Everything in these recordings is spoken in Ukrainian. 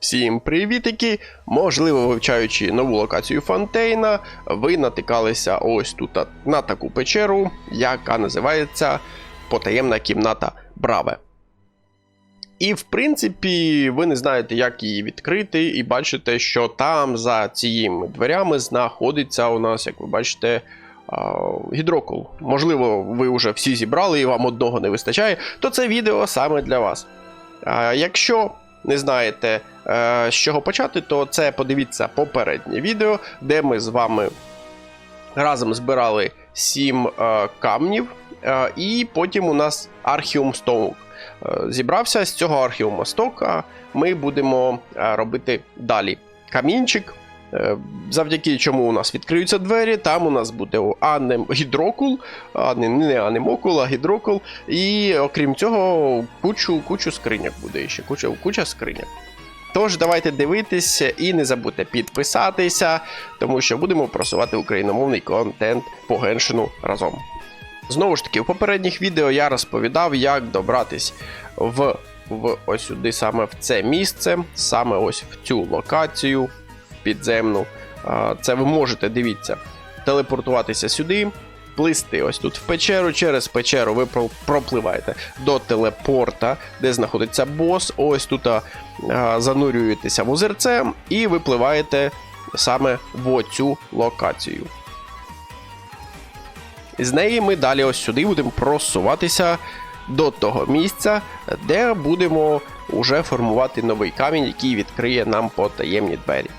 Всім привітики! Можливо, вивчаючи нову локацію Фонтейна, ви натикалися ось тут на таку печеру, яка називається Потаємна кімната Браве. І, в принципі, ви не знаєте, як її відкрити, і бачите, що там за цими дверями знаходиться у нас, як ви бачите, а, гідрокул. Можливо, ви вже всі зібрали і вам одного не вистачає, то це відео саме для вас. Якщо не знаєте, е, з чого почати, то це подивіться попереднє відео, де ми з вами разом збирали 7 е, камнів, е, і потім у нас архіум сток. Зібрався з цього архіума стока. Ми будемо робити далі камінчик. Е, Завдяки чому у нас відкриються двері, там у нас буде анем гідрокул, а не, не анемокул, а гідрокул. І окрім цього, кучу, кучу скриняк буде ще. Куча, куча скриняк. Тож, давайте дивитися і не забудьте підписатися, тому що будемо просувати україномовний контент по геншину разом. Знову ж таки, в попередніх відео я розповідав, як добратись в, в ось сюди, саме в це місце, саме ось в цю локацію підземну. Це ви можете, дивіться, телепортуватися сюди, плисти ось тут в печеру. Через печеру ви пропливаєте до телепорта, де знаходиться бос. Ось тут занурюєтеся в озерце і випливаєте саме в оцю локацію. З неї ми далі ось сюди будемо просуватися до того місця, де будемо уже формувати новий камінь, який відкриє нам потаємні двері.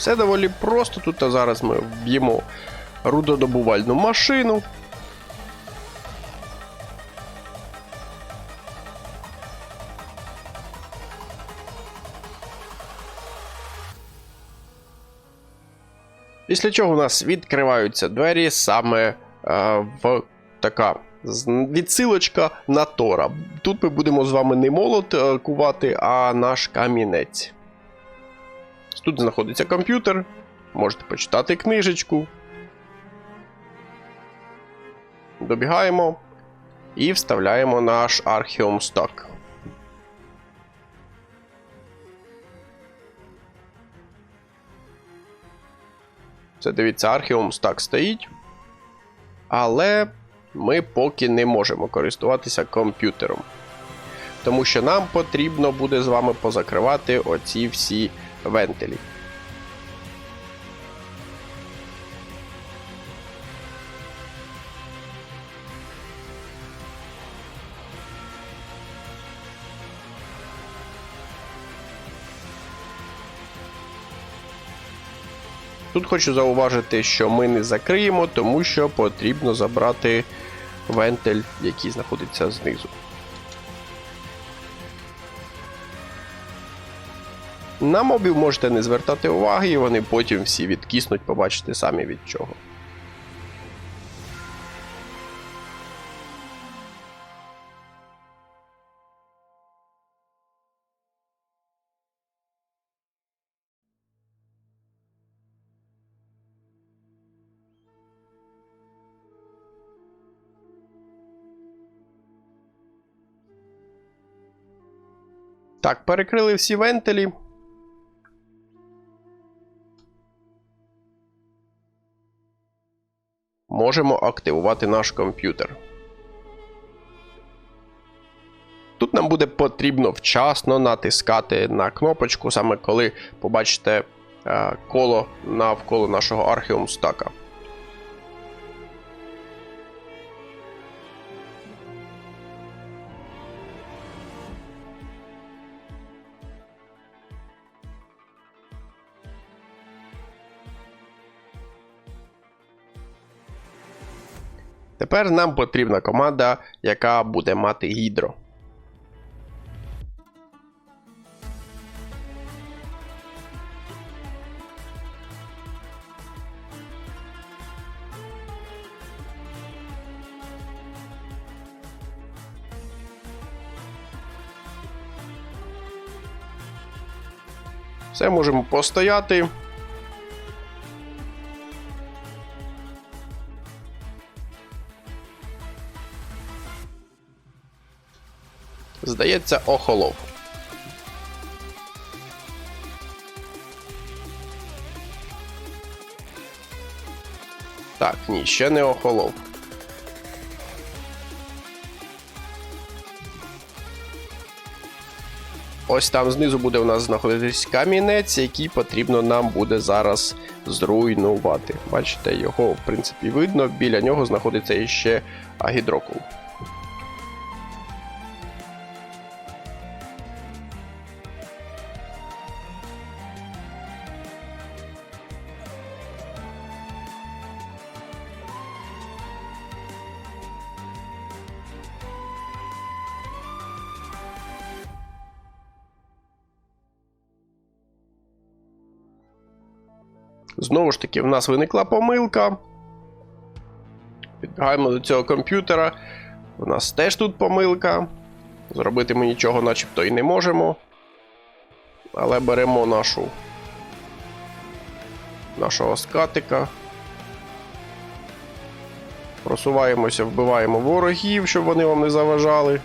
Все доволі просто. Тут зараз ми вб'ємо рудодобувальну машину. Після чого у нас відкриваються двері саме е, в така відсилочка на Тора. Тут ми будемо з вами не молот е, кувати, а наш камінець. Тут знаходиться комп'ютер, можете почитати книжечку. Добігаємо і вставляємо наш Archeum Stock. Це дивіться, Archeum Stack стоїть. Але ми поки не можемо користуватися комп'ютером. Тому що нам потрібно буде з вами позакривати оці всі вентилі. Тут хочу зауважити, що ми не закриємо, тому що потрібно забрати вентиль, який знаходиться знизу. На мобів можете не звертати уваги, і вони потім всі відкиснуть, побачите самі від чого. Так, перекрили всі вентилі. Можемо активувати наш комп'ютер. Тут нам буде потрібно вчасно натискати на кнопочку, саме коли побачите е, коло навколо нашого архіум стака. Тепер нам потрібна команда, яка буде мати гідро. Все можемо постояти. Здається, охолов. Так, ні, ще не охолов. Ось там знизу буде у нас знаходитись камінець, який потрібно нам буде зараз зруйнувати. Бачите, його в принципі видно. Біля нього знаходиться іще гідрокул. Знову ж таки, в нас виникла помилка. Підбігаємо до цього комп'ютера. У нас теж тут помилка. Зробити ми нічого начебто і не можемо. Але беремо нашу нашого скатика. Просуваємося, вбиваємо ворогів, щоб вони вам не заважали.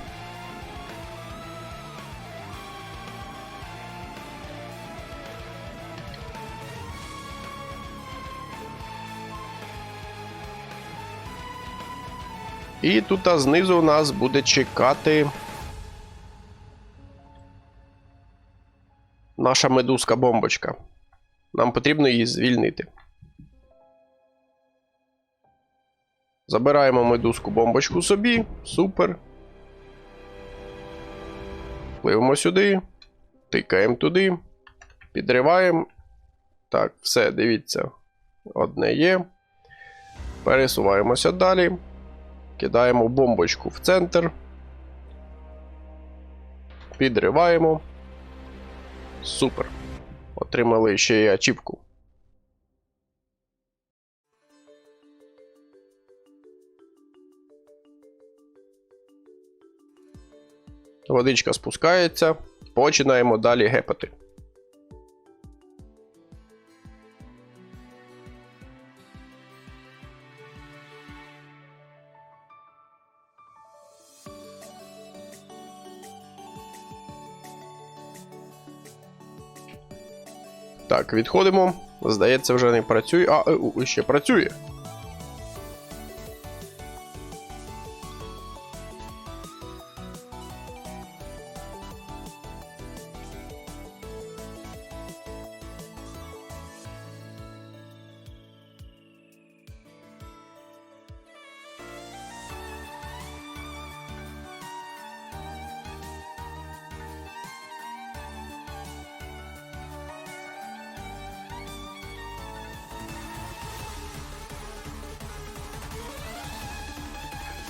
І тут знизу у нас буде чекати наша медузка бомбочка. Нам потрібно її звільнити. Забираємо медузку бомбочку собі. Супер. Пливемо сюди. Тикаємо туди. Підриваємо. Так, все, дивіться. Одне є. Пересуваємося далі. Кидаємо бомбочку в центр. Підриваємо. Супер. Отримали ще й ачівку. Водичка спускається. Починаємо далі гепати. Так, відходимо. Здається, вже не працює. А, е, ще працює.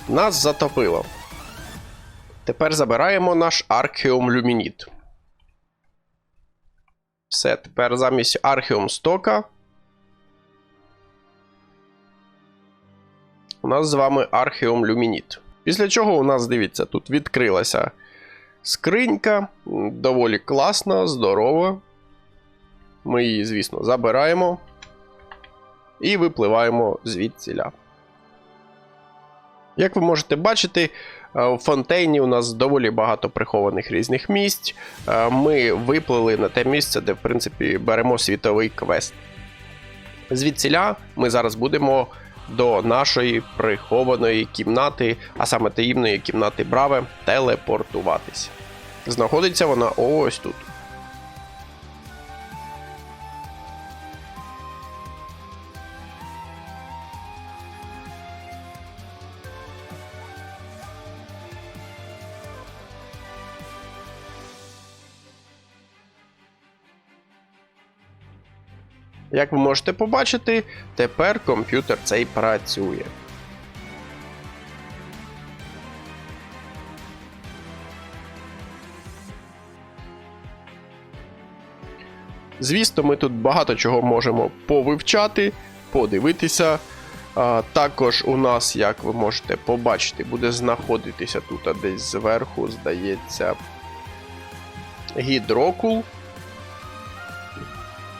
Нас затопило. Тепер забираємо наш Archeum Luminit. Все, тепер замість Archeum стока. У нас з вами Archeum Luminit. Після чого у нас, дивіться, тут відкрилася скринька. Доволі класна, здорова. Ми її, звісно, забираємо. І випливаємо звідсіля. Як ви можете бачити, е, у фонтейні у нас доволі багато прихованих різних місць. Е, Ми виплили на те місце, де, в принципі, беремо світовий квест. Звідсіля ми зараз будемо до нашої прихованої кімнати, а саме таємної кімнати Браве, телепортуватися. Знаходиться вона ось тут. Як ви можете побачити, тепер комп'ютер цей працює. Звісно, ми тут багато чого можемо повивчати, подивитися. Також у нас, як ви можете побачити, буде знаходитися тут а десь зверху, здається, гідрокул.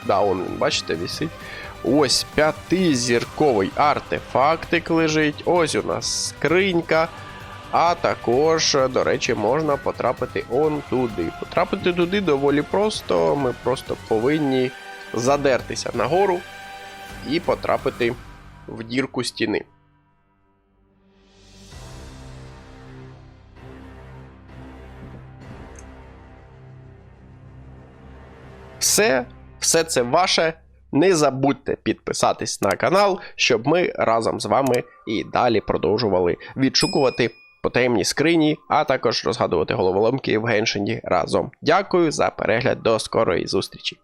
Он бачите, висить. Ось п'ятизірковий артефактик лежить. Ось у нас скринька. А також, до речі, можна потрапити он туди. Потрапити туди доволі просто. Ми просто повинні задертися нагору і потрапити в дірку стіни. Все, все це ваше. Не забудьте підписатись на канал, щоб ми разом з вами і далі продовжували відшукувати потаємні скрині, а також розгадувати головоломки в Геншині разом. Дякую за перегляд. До скорої зустрічі!